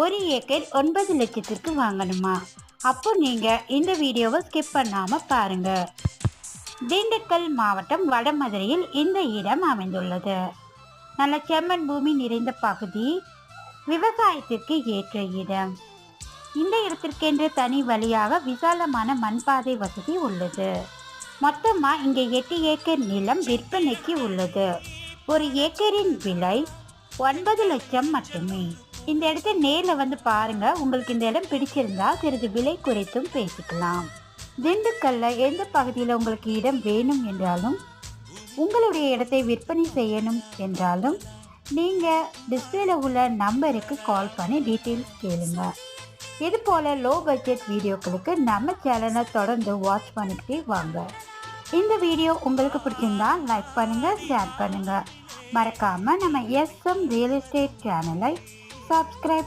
ஒரு ஏக்கர் ஒன்பது லட்சத்திற்கு வாங்கணுமா? அப்போ நீங்கள் இந்த வீடியோவை ஸ்கிப் பண்ணாமல் பாருங்கள் திண்டுக்கல் மாவட்டம் வடமதுரையில் இந்த இடம் அமைந்துள்ளது. நல்ல செம்மண் பூமி நிறைந்த பகுதி விவசாயத்திற்கு ஏற்ற இடம். இந்த இடத்திற்கென்று தனி வழியாக விசாலமான மண்பாதை வசதி உள்ளது. மொத்தமாக இங்கே எட்டு ஏக்கர் நிலம் விற்பனைக்கு உள்ளது. ஒரு ஏக்கரின் விலை ஒன்பது லட்சம் மட்டுமே. இந்த இடத்த நேரில் வந்து பாருங்க. உங்களுக்கு இந்த இடம் பிடிச்சிருந்தா சிறிது விலை குறைத்தும் பேசிக்கலாம். திண்டுக்கல்ல எந்த பகுதியில் உங்களுக்கு இடம் வேணும் என்றாலும் உங்களுடைய இடத்தை விற்பனை செய்யணும் என்றாலும் நீங்கள் டிஸ்பிளேல உள்ள நம்பருக்கு கால் பண்ணி டீட்டெயில்ஸ் கேளுங்க. இது போல் லோ பட்ஜெட் வீடியோக்களுக்கு நம்ம சேனலை தொடர்ந்து வாட்ச் பண்ணிக்கிட்டே வாங்க. இந்த வீடியோ உங்களுக்கு பிடிச்சிருந்தா லைக் பண்ணுங்கள் ஷேர் பண்ணுங்கள் மறக்காமல் நம்ம எஸ்எம் ரியல் எஸ்டேட் சேனலை subscribe